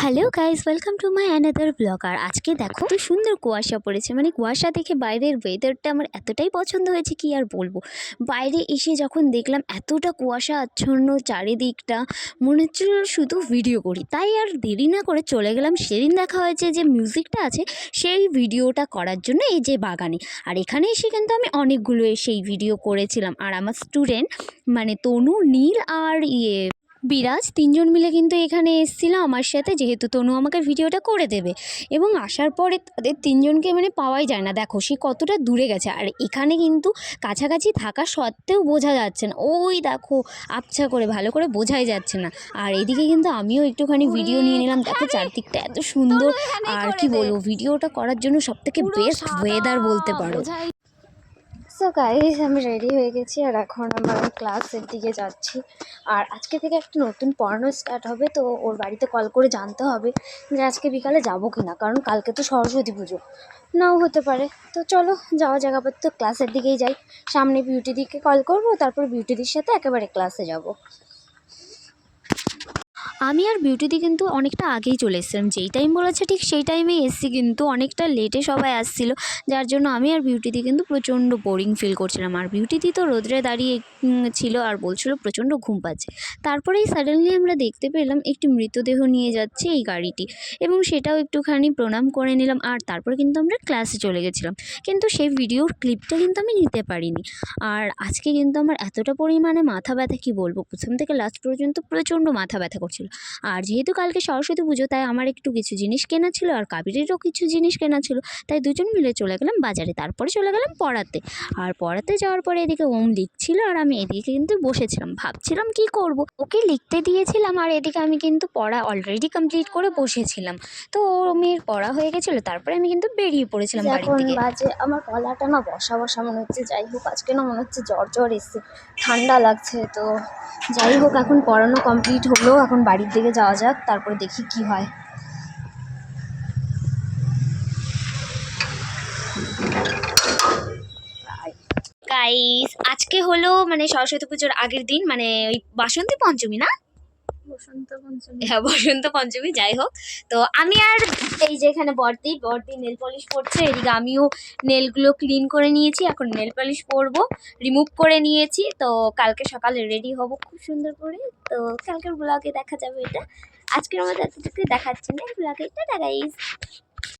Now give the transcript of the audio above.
Hello guys welcome to my another blog আর আজকে দেখো তো সুন্দর কুয়াশা পড়েছে। মানে কুয়াশা দেখে বাইরের ওয়েদারটা আমার এতটাই পছন্দ হয়েছে কি আর বলব। বাইরে এসে যখন দেখলাম এতটা কুয়াশা আচ্ছন্ন চারিদিকটা, মনে হচ্ছিল শুধু ভিডিও করি। তাই আর দেরি না করে চলে গেলাম। সেদিন দেখা হয়েছে যে মিউজিকটা আছে, সেই ভিডিওটা করার জন্য এই যে বাগানে। আর এখানে এসে কিন্তু আমি অনেকগুলো সেই ভিডিও করেছিলাম। আর আমার স্টুডেন্ট মানে তনু, নীল আর ইয়ে বিরাজ তিনজন মিলে কিন্তু এখানে এসেছিল আমার সাথে যেহেতু তনু আমাকে ভিডিওটা করে দেবে। এবং আসার পরে তাদের তিনজনকে মানে পাওয়াই যায় না। দেখো সে কতটা দূরে গেছে। আর এখানে কিন্তু কাছাকাছি থাকা সত্ত্বেও বোঝা যাচ্ছে না। ওই দেখো আবছা করে ভালো করে বোঝাই যাচ্ছে না। আর এদিকে কিন্তু আমিও একটুখানি ভিডিও নিয়ে নিলাম। দেখো চারদিকটা এত সুন্দর। আর কি বলব ভিডিওটা করার জন্য সব থেকে বেস্ট ওয়েদার বলতে পারো। সো গাইজ আমি রেডি হয়ে গেছি আর এখন আমার ক্লাসের দিকে যাচ্ছি। আর আজকে থেকে একটা নতুন পড়ানো স্টার্ট হবে, তো ওর বাড়িতে কল করে জানতে হবে যে আজকে বিকালে যাব কি না কারণ কালকে তো সরস্বতী পুজো। নাও হতে পারে। তো চলো, যাওয়া জায়গা তো ক্লাসের দিকেই যাই। সামনে বিউটি দিকে কল করব, তারপর বিউটিদির সাথে একেবারে ক্লাসে যাব। আমি আর বিউটিতে কিন্তু অনেকটা আগেই চলে এসেছিলাম। যেই টাইম বলেছে ঠিক সেই টাইমে এসেছি কিন্তু অনেকটা লেটে সবাই আসছিল। যার জন্য আমি আর বিউটিতে কিন্তু প্রচণ্ড বোরিং ফিল করছিলাম। আর বিউটিতে তো রোদ্রে দাঁড়িয়ে ছিল আর বলছিল প্রচণ্ড ঘুম পাচ্ছে। তারপরেই সাডেনলি আমরা দেখতে পেলাম একটি মৃতদেহ নিয়ে যাচ্ছে এই গাড়িটি। এবং সেটাও একটুখানি প্রণাম করে নিলাম। আর তারপর কিন্তু আমরা ক্লাসে চলে গেছিলাম। কিন্তু সেই ভিডিওর ক্লিপটা কিন্তু আমি নিতে পারিনি। আর আজকে কিন্তু আমার এতটা পরিমাণে মাথা ব্যথা, কি বলব? প্রথম থেকে লাস্ট পর্যন্ত প্রচণ্ড মাথা ব্যথা করছিল। আর যেহেতু কালকে সরস্বতী পুজো তাই আমার একটু কিছু জিনিস কেনা ছিল আর কাবিরেরও কিছু জিনিস কেনা ছিল। তাই দুজন মিলে চলে গেলাম বাজারে তারপরে চলে গেলাম পড়াতে। আর পড়াতে যাওয়ার পরে এদিকে ওম লিখছিল আর আমি এদিকে কিন্তু বসেছিলাম। ভাবছিলাম কি করব? ওকে লিখতে দিয়েছিলাম আর এদিকে আমি কিন্তু পড়া অলরেডি কমপ্লিট করে বসেছিলাম। তো ওর মেয়ের পড়া হয়ে গেছিল তারপরে আমি কিন্তু বেরিয়ে পড়েছিলাম বাড়ি থেকে বাজে আমার গলাটা না বসা বসা মনে হচ্ছে। যাই হোক আজকে না মনে হচ্ছে জ্বর জ্বর এসছে ঠান্ডা লাগছে। তো যাই হোক এখন পড়ানো কমপ্লিট হলো এখন বাড়ির দিকে যাওয়া যাক, তারপরে দেখি কি হয়। আজকে হলো মানে সরস্বতী পুজোর আগের দিন মানে ওই বাসন্তী পঞ্চমী না? হ্যাঁ বসন্ত পঞ্চমী, যাই হোক। তো আমি আর এই যে এখানে বর্দি বর্দি নেল পলিশ পড়ছে এদিকে আমিও নেলগুলো ক্লিন করে নিয়েছি। এখন নেল পলিশ পরবো রিমুভ করে নিয়েছি। তো কালকে সকালে রেডি হব খুব সুন্দর করে। তো কালকের ব্লগে দেখা যাবে এটা। আজকের আমাদের এতটুকু দেখাচ্ছি না ব্লগে এটা গাইস